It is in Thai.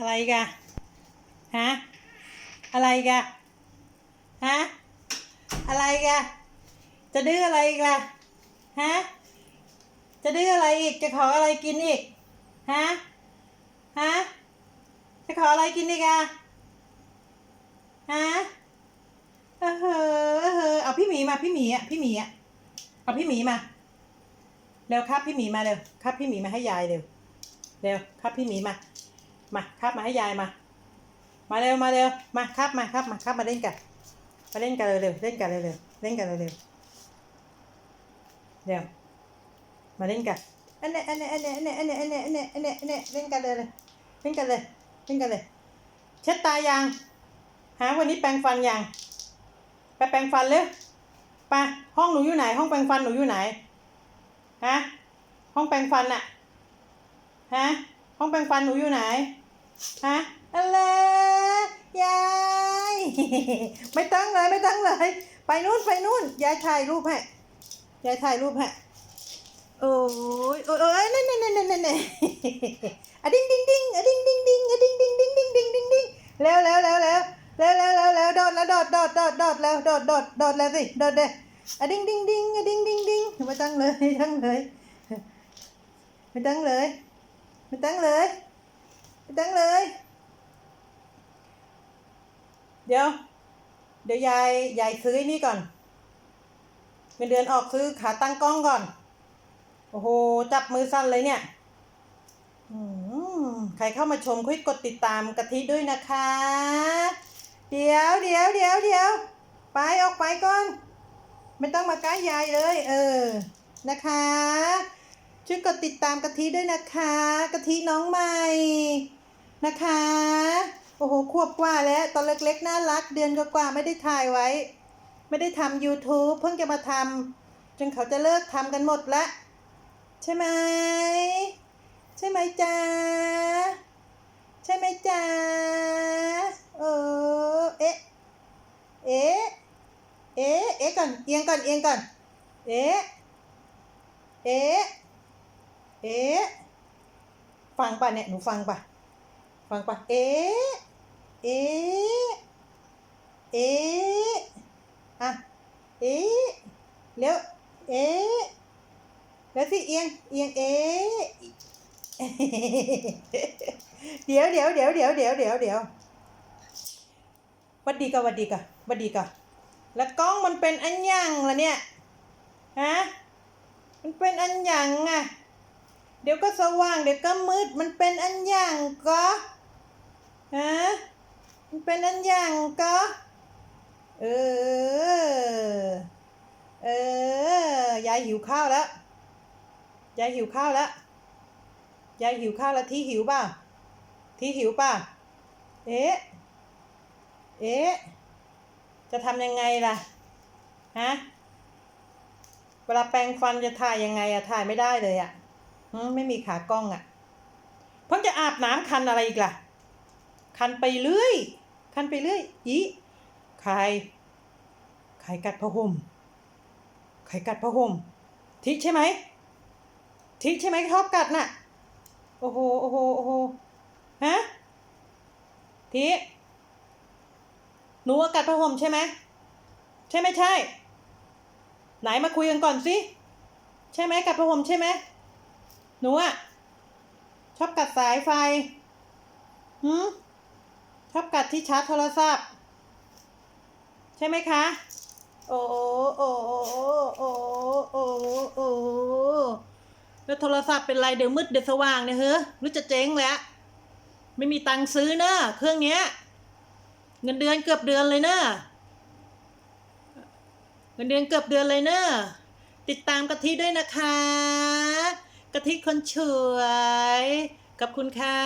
อะไรกะฮะอะไรกะฮะอะไรกะจะดื้ออะไรอีกล่ะฮะจะดื้ออะไรอีกจะขออะไรกินอีกฮะฮะจะขออะไรกินอีกอะฮะเออเออเออเอาพี่หมีมาพี่หมีอะพี่หมีอะเอาพี่หมีมาเร็วครับพี่หมีมาเร็วครับพี่หมีมาให้ยายเร็วเร็วครับพี่หมีมา มาครับมาให้ยายมา มาเร็วมาเร็วมาครับมาครับมาครับมาเล่นกันมาเล่นกันเร็วเล่นกันเร็วเล่นกันเร็วเร็วมาเล่นกันอันเนี้ยอันเนี้ยอันเนี้ยอันเนี้ยอันเนี้ยอันเนี้ยอันเนี้ยอันเนี้ยอันเนี้ยเล่นกันเลยเลยเล่นกันเลยเล่นกันเลยเช็ดตายังหาวันนี้แปรงฟันยังไปแปรงฟันเลยไปห้องหนูอยู่ไหน ห้องแปรงฟันหนูอยู่ไหนฮะห้องแปรงฟันอะฮะห้องแปรงฟันหนูอยู่ไหน ฮะอะไรยายไม่ตั้งเลยไม่ตั้งเลย ไปนู่นไปนู่นยายถ่ายรูปให้ยายถ่ายรูปให้โอ้ยโอ้ยโอ้ยนั่นนั่นนั่นนั่นนั่นอะดิ้งดิ้งดิ้งอะดิ้งดิ้งดิ้งอะดิ้งดิ้งดิ้งดิ้งดิ้งดิ้งดิ้งเร็วเร็วเร็วเร็วเร็วเร็วเร็วเร็วโดดแล้วโดดโดดโดดโดดเร็วโดดโดดโดดแล้วสิโดดเด้อะดิ้งดิ้งดิ้งอะดิ้งดิ้งดิ้งไม่ตั้งเลยไม่ตั้งเลยไม่ตั้งเลยไม่ตั้งเลย ตั้งเลย เดี๋ยว เดี๋ยวยายยายซื้ออ้นี่ก่อนเงินเดือนออกซื้อขาตั้งกล้องก่อน โอ้โห จับมือสั้นเลยเนี่ยใครเข้ามาชมคุยกดติดตามกะทิด้วยนะคะ เดี๋ยวเดี๋ยวเดี๋ยวเดี๋ยวไปออกไปก่อน ไม่ต้องมาใกล้ยายเลย เออ นะคะช่วยกดติดตามกะทิด้วยนะคะกะทิน้องใหม่ นะคะ โอ้โหขวบกว่าแล้ว ตอนเล็กๆ น่ารัก เดือนกว่าไม่ได้ถ่ายไว้ ไม่ได้ทำ YouTube เพิ่งจะมาทำจนเขาจะเลิกทำกันหมดละ ใช่ไหม ใช่ไหมจ๊ะ ใช่ไหมจ๊ะ เออ เอ๊ะ เอ๊ะ เอ๊ะ เอ๊ะก่อน เอียงก่อน เอียงก่อน เอ๊ะ เอ๊ะ เอ๊ะ ฟังป่ะเนี่ย หนูฟังป่ะ ฟังปะเอ๊ะเอ๊ะเอ๊ะอะเอ๊ะเร็วเอ๊ะแล้วสิเอียงเอียงเอ๊ะเดี๋ยวเดี๋ยวเดี๋ยวเดี๋ยวเดี๋ยวเดี๋ยวเดี๋ยววัดดีก่อนวัดดีก่อนวัดดีก่อนแล้วกล้องมันเป็นอันยังล่ะเนี่ยฮะมันเป็นอันยังอะเดี๋ยวก็สว่างเดี๋ยวก็มืดมันเป็นอันยังก็ ฮะมันเป็นอันอย่างก็เออ เออยายหิวข้าวแล้ว ยายหิวข้าวแล้ว ยายหิวข้าวแล้วที่หิวเปล่าที่หิวเปล่าเอ๊ะ เอ๊ะ จะทำยังไงล่ะ ฮะ เวลาแปรงฟันจะถ่ายยังไงอะถ่ายไม่ได้เลยอะหืมไม่มีขากล้องอะเพิ่งจะอาบน้ำคันอะไรอีกล่ะ คันไปเรื่อย คันไปเรื่อย อีใครใครกัดผ้าห่มใครกัดผ้าห่มทิใช่ไหมทิใช่ไหมชอบกัดน่ะ โอ้โห โอ้โห โอ้โห ฮะ ทิหนูกัดผ้าห่มใช่ไหม ใช่ไม่ใช่ ไหนมาคุยกันก่อนสิ ใช่ไหมกัดผ้าห่มใช่ไหม หนูอะชอบกัดสายไฟ หืม ชอบกัดที่ชาร์จโทรศัพท์ ใช่ไหมคะ โอ้โอ้โอ้โอ้โอ้โอ้แล้วโทรศัพท์เป็นไรเดี๋ยวมืดเดี๋ยวสว่างเนี่ยเฮ้ยรู้จะเจ๊งแล้ว ไม่มีตังค์ซื้อเนอะเครื่องเนี้ย เงินเดือนเกือบเดือนเลยเนอะเงินเดือนเกือบเดือนเลยเนอะติดตามกะทิด้วยนะคะ กะทิคนช่วยกับคุณค่ะ